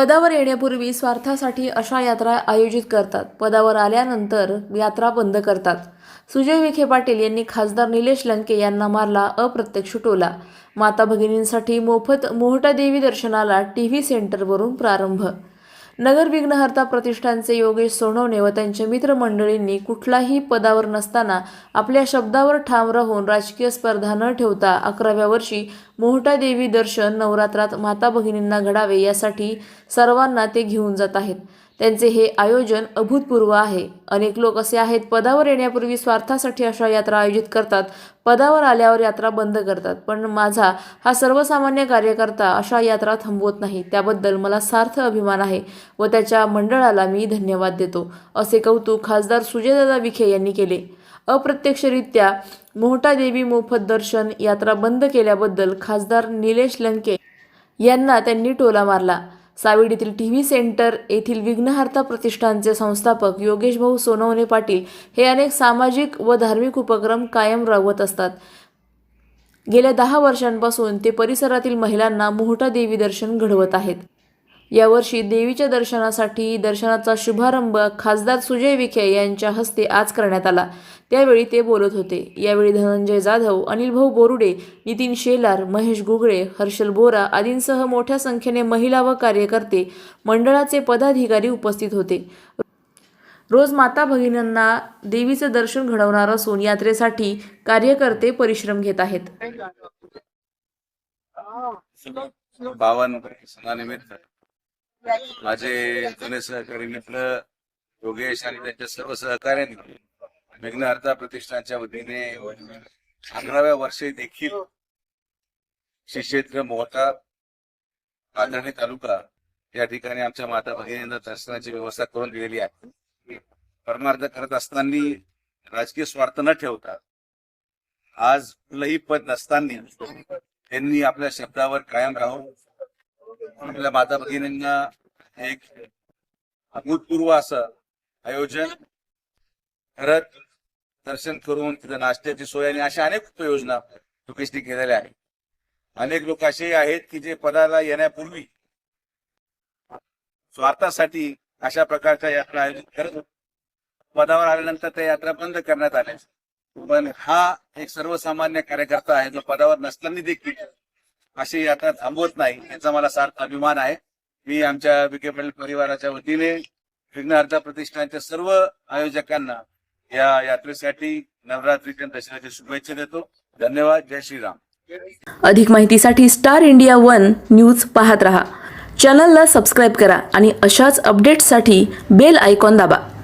पदावर येण्यापूर्वी स्वार्थासाठी अशा यात्रा आयोजित करतात. पदावर आल्यानंतर यात्रा बंद करतात. सुजय विखे पाटील यांनी खासदार निलेश लंके यांना मारला अप्रत्यक्ष टोला. माता भगिनींसाठी मोफत मोहटा देवी दर्शनाला टीव्ही सेंटरवरून प्रारंभ नगर विघ्नहर्ता प्रतिष्ठानचे योगेश सोनवणे व त्यांच्या मित्रमंडळींनी कुठलाही पदावर नसताना आपल्या शब्दावर ठाम राहून राजकीय स्पर्धा न ठेवता अकराव्या वर्षी मोहटा देवी दर्शन नवरात्रात माता भगिनींना घडावे यासाठी सर्वांना ते घेऊन जात आहेत. त्यांचे हे आयोजन अभूतपूर्व आहे. अनेक लोक असे आहेत पदावर येण्यापूर्वी स्वार्थासाठी अशा यात्रा आयोजित करतात पदावर आल्यावर यात्रा बंद करतात. पण माझा हा सर्वसामान्य कार्यकर्ता अशा यात्रा थांबवत नाही त्याबद्दल मला सार्थ अभिमान आहे व त्याच्या मंडळाला मी धन्यवाद देतो असे कौतुक खासदार सुजयदादा विखे यांनी केले. अप्रत्यक्षरित्या मोहटा देवी मोफत दर्शन यात्रा बंद केल्याबद्दल खासदार निलेश लंके यांना त्यांनी टोला मारला. सावेडीतील टी व्ही सेंटर येथील विघ्नहर्ता प्रतिष्ठानचे संस्थापक योगेश भाऊ सोनवणे पाटील हे अनेक सामाजिक व धार्मिक उपक्रम कायम राबवत असतात. गेल्या दहा वर्षांपासून ते परिसरातील महिलांना मोहटा देवी दर्शन घडवत आहेत. यावर्षी देवीच्या दर्शनासाठी दर्शनाचा शुभारंभ खासदार सुजय विखे यांच्या हस्ते आज करण्यात आला. त्यावेळी ते बोलत होते. यावेळी धनंजय जाधव अनिल भाऊ बोरुडे नितीन शेलार महेश गुगळे हर्षल बोरा आदींसह मोठ्या संख्येने महिला व कार्यकर्ते मंडळाचे पदाधिकारी उपस्थित होते. रोज माता भगिनींना देवीचं दर्शन घडवणार असून यात्रेसाठी कार्यकर्ते परिश्रम घेत आहेत. बावन माझे जुने सहकारी मित्र योगेश आणि त्यांच्या सर्व सहकार्यांनी विघ्नहर्ता प्रतिष्ठानच्या वतीने अकराव्या वर्षी देखील श्री क्षेत्र मोहटा तालुका या ठिकाणी आमच्या माता भगिनींना दर्शनाची व्यवस्था करून दिलेली आहे. परमार्थ करत असताना राजकीय स्वार्थ न ठेवता आज कुठलंही पद नसताना त्यांनी आपल्या शब्दावर कायम राहून आपल्या माता भगिनींना एक अभूतपूर्व असं आयोजन करत दर्शन करून तिथं नाश्त्याची सोय आणि अशा अनेक उपयोजना लोकेशनी केलेल्या आहेत अनेक लोक असे आहेत की जे पदाला येण्यापूर्वी स्वार्थासाठी अशा प्रकारच्या यात्रा आयोजित करत होते. पदावर आल्यानंतर त्या यात्रा बंद करण्यात आल्या पण हा एक सर्वसामान्य कार्यकर्ता आहे जो पदावर नसताना देखील अशी यात्रा थांबवत नाही. याचा मला सार्थ अभिमान आहे. मी आमच्या विखे पाटील परिवाराच्या वतीने विघ्नहर्ता प्रतिष्ठानच्या सर्व आयोजकांना या यात्रेसाठी नवरात्रीच्या दसऱ्याच्या शुभेच्छा देतो. धन्यवाद. जय श्रीराम. अधिक माहितीसाठी स्टार इंडिया वन न्यूज पाहत रहा. चॅनलला सबस्क्राईब करा आणि अशाच अपडेट्ससाठी बेल आयकॉन दाबा.